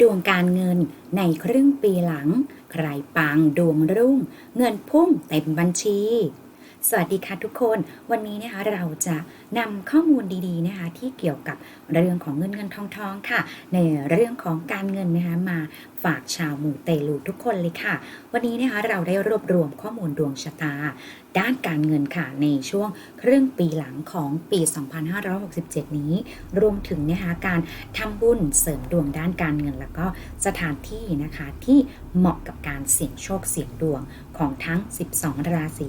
ดวงการเงินในครึ่งปีหลัง ใครปังดวงรุ่ง เงินพุ่งเต็มบัญชี สวัสดีค่ะทุกคน วันนี้นะคะเราจะนำข้อมูลดีๆนะคะที่เกี่ยวกับเรื่องของเงินเงินทองทองค่ะ ในเรื่องของการเงินนะคะมาฝากชาวหมู่เตลูทุกคนเลยค่ะ วันนี้นะคะเราได้รวบรวมข้อมูลดวงชะตา ด้านการเงินค่ะในช่วงครึ่งปีหลังของปี 2567 นี้ รวมถึงนะคะการทำบุญเสริมดวงด้านการเงิน แล้วก็สถานที่นะคะที่เหมาะกับการเสี่ยงโชคเสี่ยงดวงของทั้ง 12 ราศี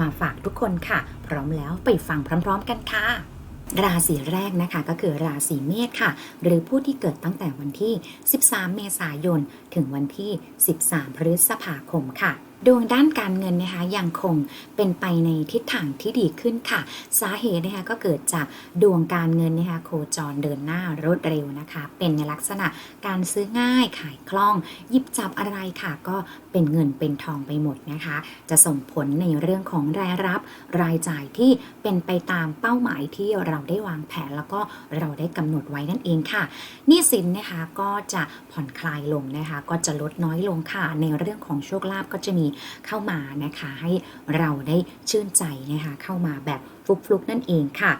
มาฝากทุกคนค่ะ พร้อมแล้วไปฟังพร้อม ๆ กันค่ะ ราศีแรกนะคะก็คือราศีเมษค่ะ หรือผู้ที่เกิดตั้งแต่วันที่ 13 เมษายน ถึงวันที่ 13 พฤษภาคมค่ะ ดวงด้านการเงินนะคะยังคงเป็นไปในทิศทางที่ดีขึ้นค่ะ สาเหตุนะคะก็เกิดจากดวงการเงินนะคะโคจรเดินหน้ารวดเร็วนะคะ เป็นในลักษณะการซื้อง่ายขายคล่อง หยิบจับอะไรค่ะ ก็เป็นเงินเป็นทองไปหมดนะคะ จะส่งผลในเรื่องของรายรับรายจ่ายที่เป็นไปตามเป้าหมายที่เราได้วางแผนแล้วก็เราได้กำหนดไว้นั่นเองค่ะนี้สินนะคะก็จะผ่อนคลายลงนะคะ ก็จะลดน้อยลงค่ะ ในเรื่องของโชคลาภก็จะมีเข้ามานะคะ ให้เราได้ชื่นใจนะคะเข้ามาแบบฟลุกๆนั่นเองค่ะ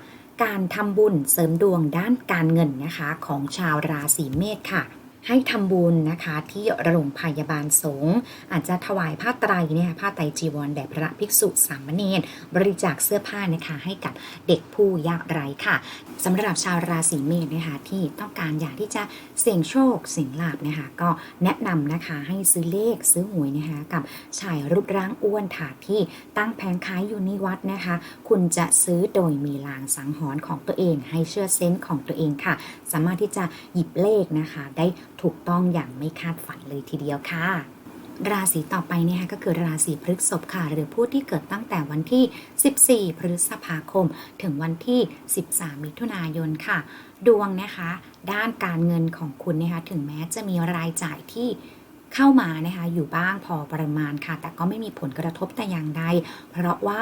การทำบุญเสริมดวงด้านการเงินนะคะของชาวราศีเมษค่ะ ให้ทำบุญนะคะ ที่โรงพยาบาลสงฆ์อาจจะถวายผ้าไตรเนี่ยผ้าไตรจีวรแด่พระภิกษุสามเณรบริจาคเสื้อผ้านะคะให้กับเด็กผู้ยากไร้ค่ะสำหรับชาวราศีเมษนะคะที่ต้องการอยากที่จะเสี่ยงโชคเสี่ยงลาบนะคะก็แนะนำนะคะให้ซื้อเลขซื้อหวยนะคะกับชายรูปร่างอ้วนถาที่ตั้งแผงขายอยู่ในวัดนะคะ คุณจะซื้อโดยมีลางสังหรณ์ของตัวเองให้เชื่อเซนส์ของตัวเองค่ะ สามารถที่จะหยิบเลขนะคะ ได้ถูกต้องอย่างไม่คาดฝันเลยทีเดียวค่ะราศีต่อไปเนี่ยค่ะก็คือราศีพฤษภค่ะ หรือผู้ที่เกิดตั้งแต่วันที่ 14 พฤษภาคม ถึงวันที่ 13 มิถุนายนค่ะ ดวงนะคะ ด้านการเงินของคุณนะคะถึงแม้จะมีรายจ่ายที่ เข้ามานะคะอยู่บ้างพอประมาณค่ะ แต่ก็ไม่มีผลกระทบแต่อย่างใด เพราะว่า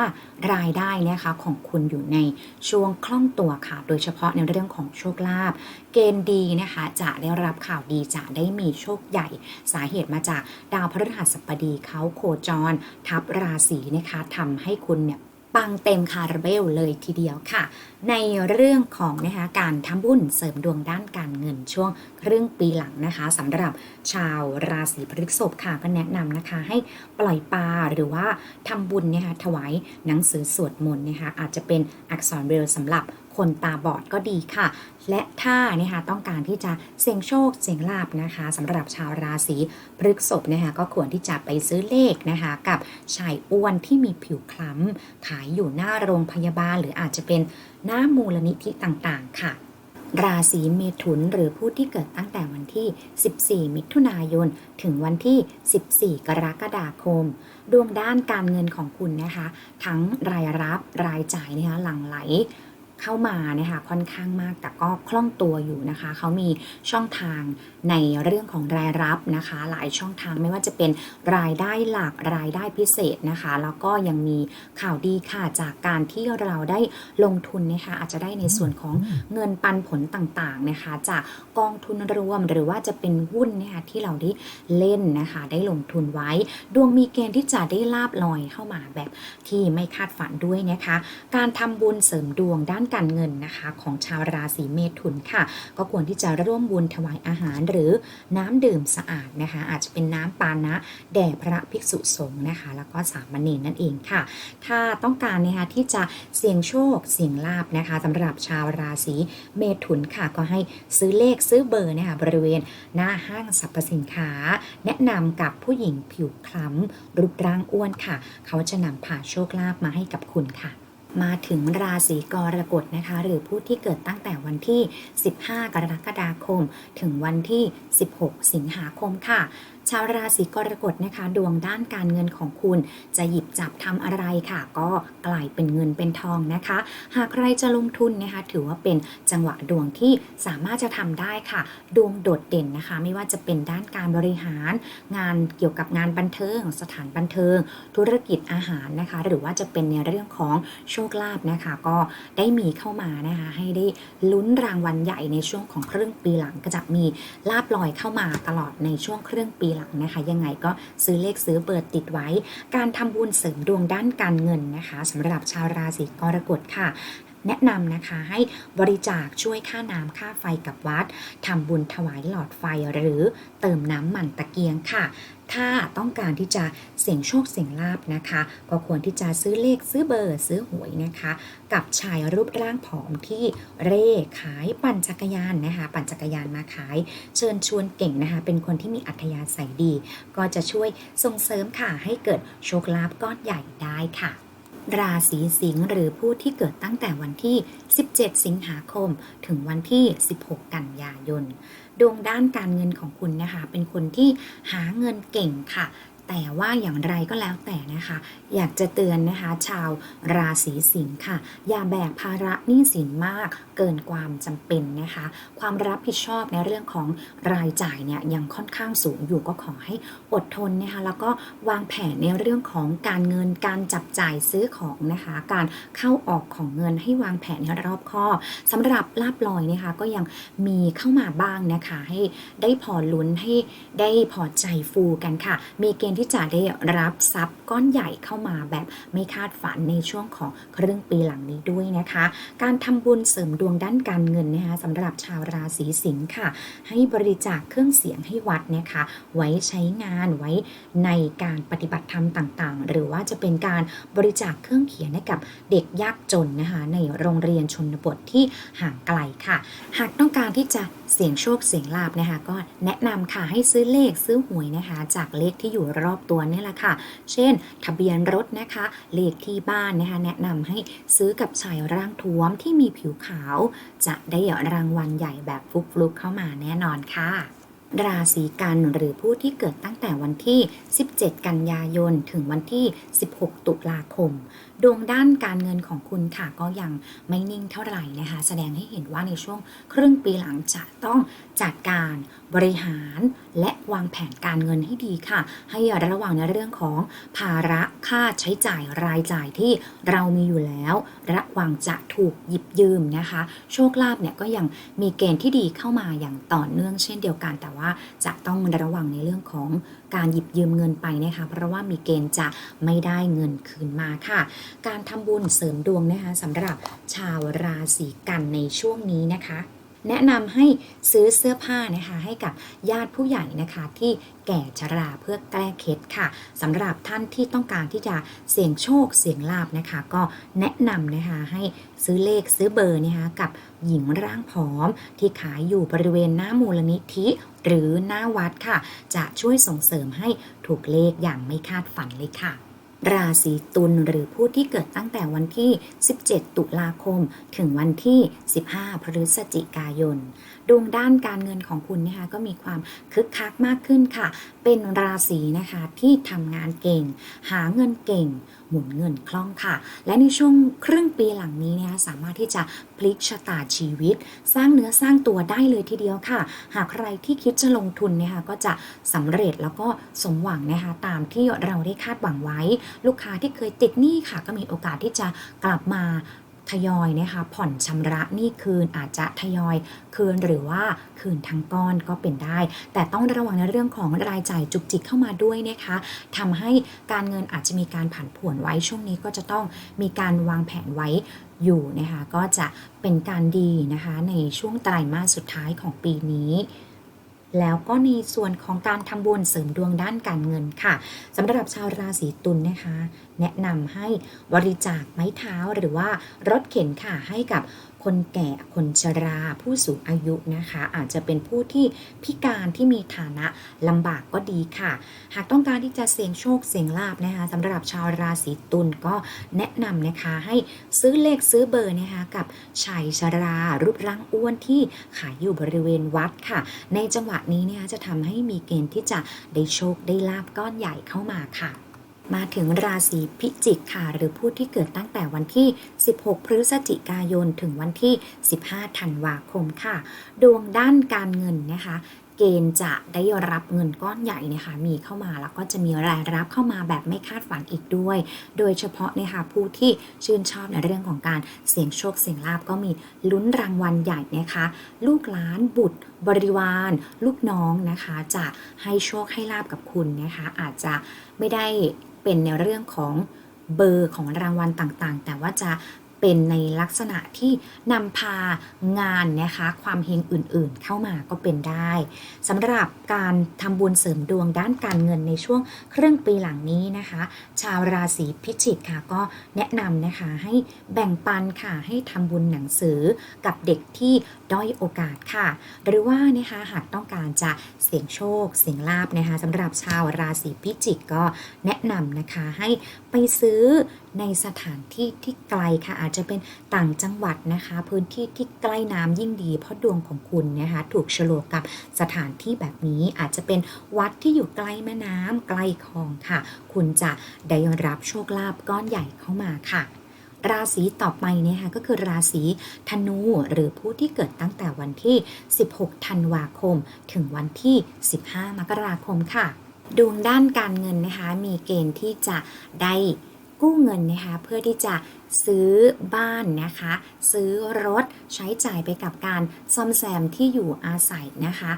รายได้นะคะของคุณอยู่ในช่วงคล่องตัวค่ะ โดยเฉพาะในเรื่องของโชคลาภเกณฑ์ดีนะคะจะได้รับข่าวดีจะได้มีโชคใหญ่ สาเหตุมาจากดาวพฤหัสบดีเขาโคจร ทับราศีนะคะทำให้คุณเนี่ย ปังเต็มคาราเบลเลยทีเดียวค่ะ ในเรื่องของนะคะการทำบุญเสริมดวงด้านการเงินช่วงครึ่งปีหลังนะคะสำหรับชาวราศีพฤษภค่ะก็แนะนำนะคะให้ปล่อยปลาหรือว่าทำบุญนะคะถวายหนังสือสวดมนต์นะคะอาจจะเป็นอักษรเบรลสำหรับ คนตาบอดก็ดีค่ะ และถ้านะคะต้องการที่จะเสี่ยงโชคเสี่ยงลาบนะคะสำหรับชาวราศีพฤษภนะคะก็ควรที่จะไปซื้อเลขนะคะกับชายอ้วนที่มีผิวคล้ำขายอยู่หน้าโรงพยาบาล หรืออาจจะเป็นหน้ามูลนิธิต่างๆ ค่ะราศีเมถุนหรือผู้ที่เกิดตั้งแต่วันที่ 14 มิถุนายน ถึงวันที่ 14 กรกฎาคม ดวงด้านการเงินของคุณนะคะ ทั้งรายรับรายจ่ายนะคะหลั่งไหล เข้ามานะคะค่อนข้างมากแต่ก็คล่องตัวอยู่นะคะเขามีช่องทางในเรื่องของรายรับนะคะ หลายช่องทางไม่ว่าจะเป็นรายได้หลักรายได้พิเศษนะคะ แล้วก็ยังมีข่าวดีค่ะจากการที่เราได้ลงทุนนะคะอาจจะได้ในส่วนของเงินปันผลต่างๆนะคะ จากกองทุนรวมหรือว่าจะเป็นหุ้นนะคะที่เราได้เล่นนะคะ ได้ลงทุนไว้ ดวงมีเกณฑ์ที่จะได้ลาบลอยเข้ามาแบบที่ไม่คาดฝันด้วยนะคะ การทำบุญเสริมดวงด้านการเงินนะคะ ของชาวราศีเมถุนค่ะ ก็ควรที่จะร่วมบุญถวายอาหารหรือน้ำดื่มสะอาดนะคะ อาจจะเป็นน้ำปานะแด่พระภิกษุสงฆ์นะคะ แล้วก็สามเณรนั่นเองค่ะ ถ้าต้องการนะคะที่จะเสี่ยงโชคเสี่ยงลาบนะคะสำหรับชาวราศีเมถุนค่ะ ก็ให้ซื้อเลขซื้อเบอร์นะคะบริเวณหน้าห้างสรรพสินค้า แนะนำกับผู้หญิงผิวคล้ำรูปร่างอ้วนค่ะ เขาจะนำผ่าโชคลาภมาให้กับคุณค่ะ มาถึงราศีกรกฎนะคะ หรือผู้ที่เกิดตั้งแต่วันที่ 15 กรกฎาคม ถึงวันที่ 16 สิงหาคมค่ะ ชาวราศีกรกฎนะคะ ดวงด้านการเงินของคุณ จะหยิบจับทำอะไรค่ะ ก็กลายเป็นเงินเป็นทองนะคะ หากใครจะลงทุนนะคะ ถือว่าเป็นจังหวะดวงที่สามารถจะทำได้ค่ะ ดวงโดดเด่นนะคะ ไม่ว่าจะเป็นด้านการบริหาร งานเกี่ยวกับงานบันเทิง สถานบันเทิง ธุรกิจอาหารนะคะ หรือว่าจะเป็นในเรื่องของโชคลาภนะคะ ก็ได้มีเข้ามานะคะ ให้ได้ลุ้นรางวัลใหญ่ในช่วงของครึ่งปีหลังก็จะมีลาบลอยเข้ามาตลอดในช่วงครึ่งปีหลังนะคะ ยังไงก็ซื้อเลขซื้อเบอร์ติดไว้ การทำบุญเสริมดวงด้านการเงินนะคะสำหรับชาวราศีกรกฎค่ะ แนะนำนะคะให้บริจาคช่วยค่าน้ำค่าไฟกับวัดทำบุญถวายหลอดไฟหรือเติมน้ำมันตะเกียงค่ะ ถ้าต้องการที่จะเสี่ยงโชคเสี่ยงลาบนะคะ ก็ควรที่จะซื้อเลขซื้อเบอร์ซื้อหวยนะคะ กับชายรูปร่างผอมที่เร่ขายปั่นจักรยานนะคะ ปั่นจักรยานมาขาย เชิญชวนเก่งนะคะ เป็นคนที่มีอัธยาศัยดี ก็จะช่วยส่งเสริมค่ะให้เกิดโชคลาภก้อนใหญ่ได้ค่ะ ราศีสิงห์หรือผู้ที่เกิดตั้งแต่วันที่ 17 สิงหาคม ถึงวันที่ 16 กันยายน ดวงด้านการเงินของคุณนะคะ เป็นคนที่หาเงินเก่งค่ะ แต่ว่าอย่างไรก็แล้วแต่นะคะ อยากจะเตือนนะคะ ชาวราศีสิงห์ค่ะ อย่าแบกภาระหนี้สินมากเกินความจำเป็นนะคะ ความรับผิดชอบในเรื่องของรายจ่ายเนี่ยยังค่อนข้างสูงอยู่ก็ขอให้อดทนนะคะแล้วก็วางแผนในเรื่องของการเงินการจับจ่ายซื้อของนะคะ การเข้าออกของเงินให้วางแผนให้รอบคอบสำหรับลาบลอยนะคะก็ยังมีเข้ามาบ้างนะคะ ให้ได้พอลุ้นให้ได้พอใจฟูกันค่ะ มีเกณฑ์ที่จะได้รับทรัพย์ก้อนใหญ่เข้ามาแบบไม่คาดฝันในช่วงของครึ่งปีหลังนี้ด้วยนะคะ การทำบุญเสริมดวงด้านการเงินนะคะสำหรับชาวราศีสิงค์ค่ะ ให้บริจาคเครื่องเสียงให้วัดนะคะ ไว้ใช้งานไว้ในการปฏิบัติธรรมต่างๆ หรือว่าจะเป็นการบริจาคเครื่องเขียนให้กับเด็กยากจนนะคะในโรงเรียนชนบทที่ห่างไกลค่ะ หากต้องการที่จะเสี่ยงโชคเสี่ยงลาบนะคะก็แนะนำค่ะให้ซื้อเลขซื้อหวยนะคะ จากเลขที่อยู่รอบตัวนี่แหละค่ะ เช่น ทะเบียนรถนะคะ เลขที่บ้านนะคะ แนะนำให้ซื้อกับชายร่างท้วมที่มีผิวขาว จะได้รางวัลใหญ่แบบฟลุกๆเข้ามาแน่นอนค่ะ ราศีกันหรือผู้ที่เกิดตั้งแต่วันที่ 17 กันยายน ถึงวันที่ 16 ตุลาคม ดวงด้านการเงินของคุณค่ะก็ยังไม่นิ่งเท่าไหร่นะคะ แสดงให้เห็นว่าในช่วงครึ่งปีหลังจะต้องจัดการบริหารและวางแผนการเงินให้ดีค่ะ ให้ระวังในเรื่องของภาระค่าใช้จ่ายรายจ่ายที่เรามีอยู่แล้ว ระวังจะถูกหยิบยืมนะคะ โชคลาภเนี่ยก็ยังมีเกณฑ์ที่ดีเข้ามาอย่างต่อเนื่องเช่นเดียวกันแต่ว่าจะต้องระวังในเรื่องของการหยิบยืมเงินไปนะคะ เพราะว่ามีเกณฑ์จะไม่ได้เงินคืนมาค่ะ การทำบุญเสริมดวงนะคะสำหรับชาวราศีกันในช่วงนี้นะคะ แนะนำให้ซื้อเสื้อผ้านะคะให้กับญาติผู้ใหญ่นะคะที่แก่ชราเพื่อแก้เคล็ดค่ะสำหรับท่านที่ต้องการที่จะเสี่ยงโชคเสี่ยงลาบนะคะ ก็แนะนำนะคะให้ซื้อเลขซื้อเบอร์นะคะกับหญิงร่างผอม ที่ขายอยู่บริเวณหน้ามูลนิธิหรือหน้าวัดค่ะ จะช่วยส่งเสริมให้ถูกเลขอย่างไม่คาดฝันเลยค่ะ ราศีตุลหรือผู้ที่เกิดตั้งแต่วันที่ 17 ตุลาคม ถึงวันที่ 15 พฤศจิกายน ดวงด้านการเงินของคุณนะคะก็มีความคึกคักมากขึ้นค่ะ เป็นราศีนะคะที่ทำงานเก่ง หาเงินเก่งหมุนเงินคล่องค่ะ และในช่วงครึ่งปีหลังนี้นะคะสามารถที่จะพลิกชะตาชีวิต สร้างเนื้อสร้างตัวได้เลยทีเดียวค่ะ หากใครที่คิดจะลงทุนนะคะก็จะสำเร็จแล้วก็สมหวังนะคะตามที่เราได้คาดหวังไว้ ลูกค้าที่เคยติดหนี้ค่ะ ก็มีโอกาสที่จะกลับมา ทยอยนะคะผ่อนชำระหนี้คืนอาจจะทยอยคืนหรือว่าคืนทั้งก้อนก็เป็นได้ แต่ต้องระวังในเรื่องของรายจ่ายจุกจิกเข้ามาด้วยนะคะทำให้การเงินอาจจะมีการผันผวนไว้ช่วงนี้ก็จะต้องมีการวางแผนไว้อยู่นะคะก็จะเป็นการดีนะคะในช่วงไตรมาสสุดท้ายของปีนี้แล้วก็ในส่วนของการทำบุญเสริมดวงด้านการเงินค่ะสำหรับชาวราศีตุลนะคะ แนะนำให้บริจาคไม้เท้าหรือว่ารถเข็นค่ะให้กับคนแก่คนชราผู้สูงอายุนะคะ อาจจะเป็นผู้ที่พิการที่มีฐานะลำบากก็ดีค่ะ หากต้องการที่จะเสี่ยงโชคเสี่ยงลาบนะคะสำหรับชาวราศีตุลก็แนะนำนะคะให้ซื้อเลขซื้อเบอร์นะคะกับชายชรารูปร่างอ้วนที่ขายอยู่บริเวณวัดค่ะ ในจังหวะนี้นะคะจะทำให้มีเกณฑ์ที่จะได้โชคได้ลาบก้อนใหญ่เข้ามาค่ะ มาถึงราศีพิจิกค่ะ หรือผู้ที่เกิดตั้งแต่วันที่ 16 พฤศจิกายน ถึงวันที่ 15 ธันวาคมค่ะ ดวงด้านการเงินนะคะ เกณฑ์จะได้รับเงินก้อนใหญ่นะคะมีเข้ามาแล้วก็จะมีรายรับเข้ามาแบบไม่คาดฝันอีกด้วย โดยเฉพาะนะคะผู้ที่ชื่นชอบในเรื่องของการเสี่ยงโชคเสี่ยงลาบก็มีลุ้นรางวัลใหญ่นะคะลูกหลานบุตรบริวาร ลูกน้องนะคะจะให้โชคให้ลาบกับคุณนะคะอาจจะไม่ได้เป็นในเรื่องของเบอร์ของรางวัลต่างๆ แต่ว่าจะ เป็นในลักษณะที่นำพางานนะคะความเฮงอื่นๆ เข้ามาก็เป็นได้สำหรับการทำบุญเสริมดวงด้านการเงินในช่วงครึ่งปีหลังนี้นะคะ ชาวราศีพิจิกค่ะก็แนะนำนะคะให้แบ่งปันค่ะให้ทำบุญหนังสือกับเด็กที่ ด้อยโอกาสค่ะ หรือว่านะคะหากต้องการจะเสี่ยงโชค เสี่ยงลาบนะคะสำหรับชาวราศีพิจิกก็แนะนำนะคะให้ไปซื้อในสถานที่ที่ไกลค่ะ อาจจะเป็นต่างจังหวัดนะคะ พื้นที่ที่ใกล้น้ำยิ่งดี เพราะดวงของคุณนะคะถูกฉลกกับสถานที่แบบนี้อาจจะเป็นวัดที่อยู่ใกล้แม่น้ำใกล้คลองค่ะ คุณจะได้รับโชคลาภก้อนใหญ่เข้ามาค่ะ ราศีต่อไปนะคะก็คือราศีธนูหรือผู้ที่เกิดตั้งแต่วันที่ 16 ธันวาคม ถึงวันที่ 15 มกราคมค่ะ ดวงด้านการเงินนะคะมีเกณฑ์ที่จะได้กู้เงินนะคะเพื่อที่จะซื้อบ้านนะคะ ซื้อรถใช้จ่ายไปกับการซ่อมแซมที่อยู่อาศัยนะคะ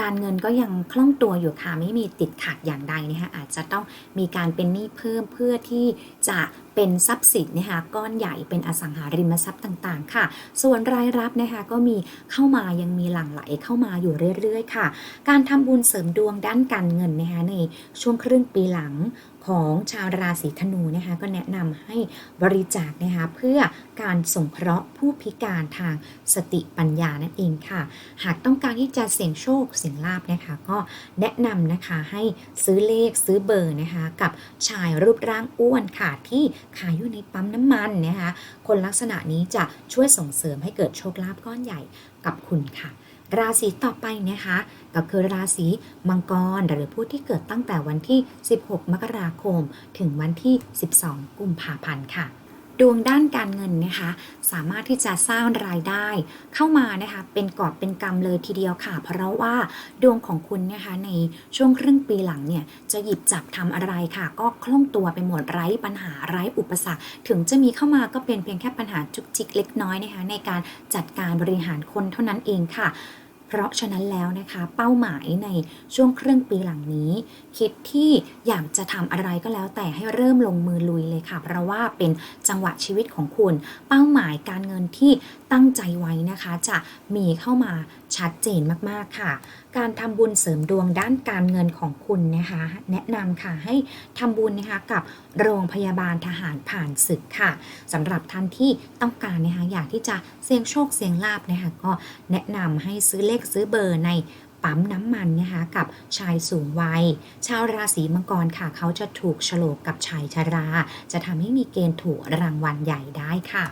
การเงินก็ยังคล่องตัวอยู่ค่ะไม่มีติดขัดอย่างใดนะคะอาจจะต้องมีการเป็นหนี้เพิ่มเพื่อที่จะเป็นทรัพย์สินนะคะก้อนใหญ่เป็นอสังหาริมทรัพย์ต่างๆ ค่ะ ส่วนรายรับนะคะก็มีเข้ามายังมีหลั่งไหลเข้ามาอยู่เรื่อยๆ ค่ะ การทำบุญเสริมดวงด้านการเงินนะคะในช่วงครึ่งปีหลังของชาวราศีธนูนะคะก็แนะนำให้บริจาคนะคะเพื่อการสงเคราะห์ผู้พิการทางสติปัญญานั่นเองค่ะ หากต้องการที่จะเสี่ยงโชคเสี่ยงลาบนะคะ ก็แนะนำนะคะให้ซื้อเลขซื้อเบอร์นะคะ กับชายรูปร่างอ้วนค่ะที่ขายอยู่ในปั๊มน้ำมันนะคะคนลักษณะนี้จะช่วยส่งเสริมให้เกิดโชคลาภก้อนใหญ่กับคุณค่ะ ราศีต่อไปนะคะก็คือราศีมังกรหรือผู้ที่เกิดตั้งแต่วันที่ 16 มกราคม ถึงวันที่ 12 กุมภาพันธ์ค่ะ ดวงด้านการเงินนะคะ สามารถที่จะสร้างรายได้เข้ามานะคะเป็นกอบเป็นกำเลยทีเดียวค่ะ เพราะว่าดวงของคุณนะคะในช่วงครึ่งปีหลังเนี่ยจะหยิบจับทำอะไรค่ะ ก็คล่องตัวไปหมดไร้ปัญหาไร้อุปสรรค ถึงจะมีเข้ามาก็เป็นเพียงแค่ปัญหาจุกจิกเล็กน้อยนะคะในการจัดการบริหารคนเท่านั้นเองค่ะ เพราะฉะนั้นแล้วนะคะ เป้าหมายในช่วงครึ่งปีหลังนี้ คิดที่อยากจะทำอะไรก็แล้วแต่ให้เริ่มลงมือลุยเลยค่ะ เพราะว่าเป็นจังหวะชีวิตของคุณ เป้าหมายการเงินที่ตั้งใจไว้นะคะ จะมีเข้ามาชัดเจนมาก ๆ ค่ะ การทำบุญเสริมดวงด้านการเงินของคุณนะคะ แนะนำค่ะให้ทำบุญนะคะกับโรงพยาบาลทหารผ่านศึกค่ะสำหรับท่านที่ต้องการนะคะอยากที่จะเสี่ยงโชคเสี่ยงลาบนะคะก็แนะนำให้ซื้อเลขซื้อเบอร์ในปั๊มน้ำมันนะคะกับชายสูงวัย ชาวราศีมังกรค่ะ เขาจะถูกฉลกกับชายชรา จะทำให้มีเกณฑ์ถูกรางวัลใหญ่ได้ค่ะ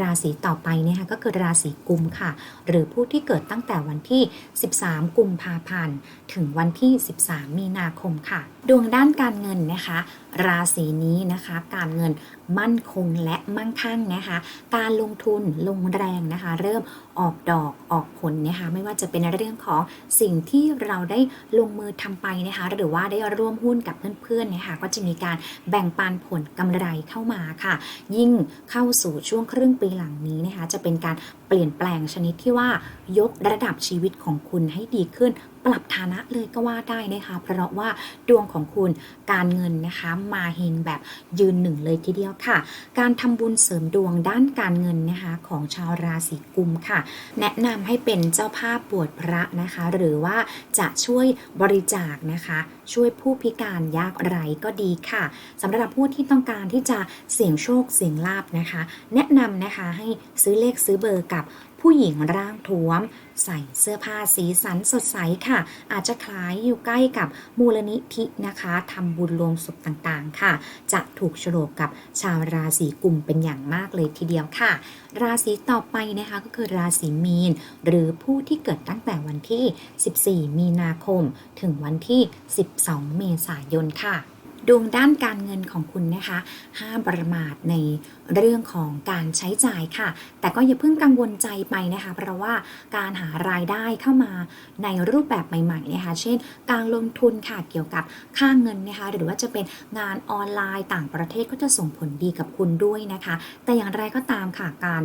ราศีต่อไปเนี่ยค่ะก็คือราศีกุมค่ะ หรือผู้ที่เกิดตั้งแต่วันที่ 13 กุมภาพันธ์ ถึงวันที่ 13 มีนาคมค่ะ ดวงด้านการเงินนะคะ ราศีนี้นะคะ การเงินมั่นคงและมั่งคั่งนะคะ การลงทุนลงแรงนะคะ เริ่มออกดอกออกผลนะคะไม่ว่าจะเป็นเรื่องของสิ่งที่เราได้ลงมือทำไปนะคะ หรือว่าได้ร่วมหุ้นกับเพื่อนๆนะคะก็จะมีการแบ่งปันผลกำไรเข้ามาค่ะ ยิ่งเข้าสู่ช่วงครึ่งปีหลังนี้นะคะ จะเป็นการเปลี่ยนแปลงชนิดที่ว่ายกระดับชีวิตของคุณให้ดีขึ้น ปรับฐานะเลยก็ว่าได้นะคะเพราะว่าดวงของคุณการเงินนะคะมาเฮงแบบยืนหนึ่งเลยทีเดียวค่ะ การทำบุญเสริมดวงด้านการเงินนะคะของชาวราศีกุมค่ะ แนะนำให้เป็นเจ้าภาพบวชพระนะคะ หรือว่าจะช่วยบริจาคนะคะ ช่วยผู้พิการยากไร้ก็ดีค่ะสำหรับผู้ที่ต้องการที่จะเสี่ยงโชคเสี่ยงลาบนะคะ แนะนำนะคะให้ซื้อเลขซื้อเบอร์กับ ผู้หญิงร่างท้วม ใส่เสื้อผ้าสีสันสดใสค่ะ อาจจะคล้ายอยู่ใกล้กับมูลนิธินะคะทำบุญรวมศพต่างๆค่ะ จะถูกโฉลกกับชาวราศีกุมเป็นอย่างมากเลยทีเดียวค่ะ ราศีต่อไปนะคะก็คือราศีมีน หรือผู้ที่เกิดตั้งแต่วันที่ 14 มีนาคม ถึงวันที่ 12 เมษายนค่ะ ดวงด้านการเงินของคุณนะคะ ห้ามประมาทในเรื่องของการใช้จ่ายค่ะ แต่ก็อย่าเพิ่งกังวลใจไปนะคะ เพราะว่าการหารายได้เข้ามาในรูปแบบใหม่ๆนะคะ เช่น การลงทุนค่ะเกี่ยวกับค่าเงินนะคะ หรือว่าจะเป็นงานออนไลน์ต่างประเทศก็จะส่งผลดีกับคุณด้วยนะคะ แต่อย่างไรก็ตามค่ะการ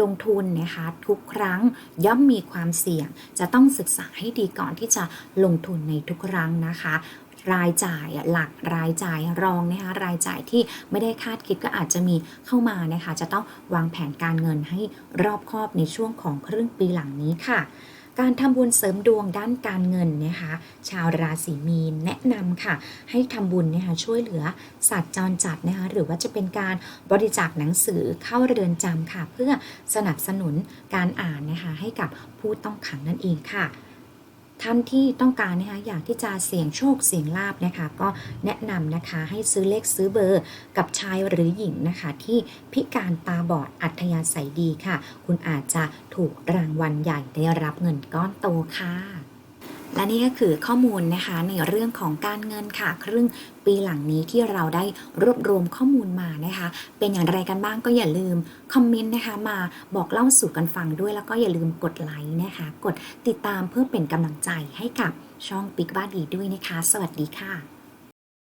ลงทุนนะคะทุกครั้งย่อมมีความเสี่ยง จะต้องศึกษาให้ดีก่อนที่จะลงทุนในทุกครั้งนะคะ รายจ่ายหลักรายจ่ายรองนะคะรายจ่ายที่ไม่ได้คาดคิดก็อาจจะมีเข้ามานะคะจะต้องวางแผนการเงินให้รอบคอบในช่วงของครึ่งปีหลังนี้ค่ะ การทำบุญเสริมดวงด้านการเงินนะคะชาวราศีมีนแนะนำค่ะ ให้ทำบุญนะคะช่วยเหลือสัตว์จรจัดนะคะหรือว่าจะเป็นการบริจาคหนังสือเข้าเรือนจำค่ะ เพื่อสนับสนุนการอ่านนะคะให้กับผู้ต้องขังนั่นเองค่ะ ท่านที่ต้องการนะคะอยากที่จะเสี่ยงโชคเสี่ยงลาบนะคะ ก็แนะนำนะคะให้ซื้อเลขซื้อเบอร์กับชายหรือหญิงนะคะ ที่พิการตาบอดอัธยาศัยดีค่ะ คุณอาจจะถูกรางวัลใหญ่ได้รับเงินก้อนโตค่ะ และนี่ก็คือข้อมูลนะคะในเรื่องของการเงินค่ะ ครึ่งปีหลังนี้ที่เราได้รวบรวมข้อมูลมานะคะ เป็นอย่างไรกันบ้างก็อย่าลืมคอมเมนต์นะคะมาบอกเล่าสู่กันฟังด้วยแล้วก็อย่าลืมกดไลค์นะคะ กดติดตามเพื่อเป็นกำลังใจให้กับช่องปิ๊กบ้านดีด้วยนะคะ สวัสดีค่ะ